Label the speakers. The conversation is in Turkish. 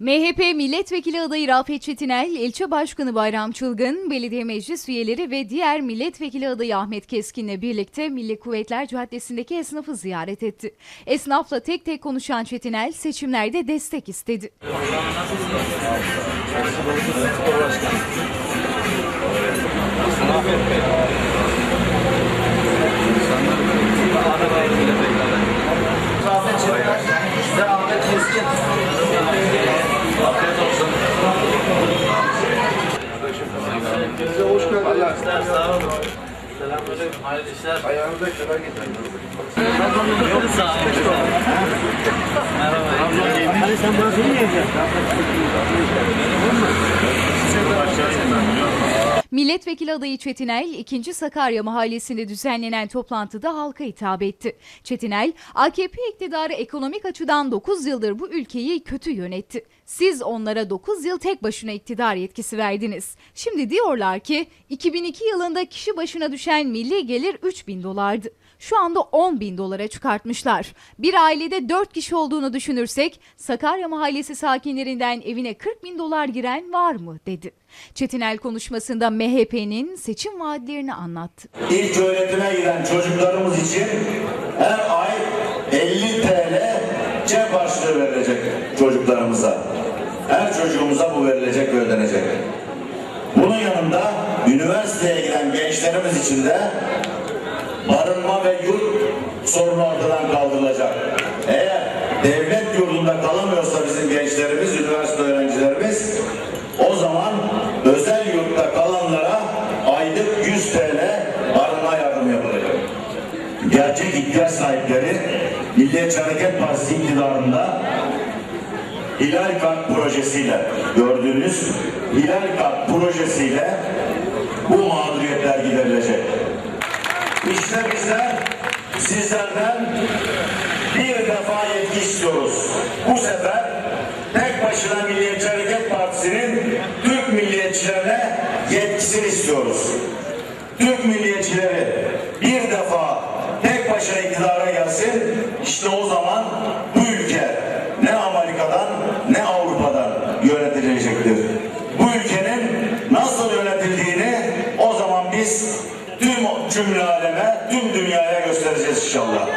Speaker 1: MHP milletvekili adayı Rafet Çetinel, ilçe başkanı Bayram Çılgın, belediye meclis üyeleri ve diğer milletvekili adayı Ahmet Keskin'le birlikte Milli Kuvvetler Caddesi'ndeki esnafı ziyaret etti. Esnafla tek tek konuşan Çetinel seçimlerde destek istedi.
Speaker 2: Geldiniz. Sağ olun. Selamünaleyküm. Hayırlı işler. Ayağınıza kadar getirin. Sağ olun. Merhaba.
Speaker 3: Hani sen bana söyleyeceksin.
Speaker 1: Milletvekili adayı Çetinel, 2. Sakarya Mahallesi'nde düzenlenen toplantıda halka hitap etti. Çetinel, AKP iktidarı ekonomik açıdan 9 yıldır bu ülkeyi kötü yönetti. Siz onlara 9 yıl tek başına iktidar yetkisi verdiniz. Şimdi diyorlar ki 2002 yılında kişi başına düşen milli gelir 3 bin dolardı. Şu anda 10 bin dolara çıkartmışlar. Bir ailede 4 kişi olduğunu düşünürsek Sakarya Mahallesi sakinlerinden evine 40 bin dolar giren var mı dedi. Çetinel konuşmasında MHP'nin seçim vaatlerini anlattı.
Speaker 4: İlk öğretime giden çocuklarımız için her ay 50 TL cep harçlığı verilecek çocuklarımıza. Her çocuğumuza bu verilecek ve ödenecek. Bunun yanında üniversiteye giden gençlerimiz için de barınma ve yurt sorunu ortadan kaldırılacak. Eğer devlet yurdunda kalamıyorsa bizim gençlerimiz, üniversite öğrencilerimiz o zaman özel yurtta kalanlara aylık 100 TL barınma yardımı yapılacak. Gerçek ihtiyaç sahipleri Milliyetçi Hareket Partisi iktidarında Hilal Kart projesiyle gördüğünüz Hilal Kart projesiyle bu mağduriyetler giderilecek. İşte bizler sizlerden bir defa yetki istiyoruz. Bu sefer tek başına Milliyetçi Hareket Partisi'nin Türk milliyetçilerine yetkisini istiyoruz. Türk milliyetçileri bir defa tek başına iktidara gelsin, işte o zaman bu ülke ne Amerika'dan ne Avrupa'dan yönetilecektir. Bu ülkenin nasıl yönetildiğini o zaman biz tüm cümle aleme, tüm dünyaya göstereceğiz inşallah.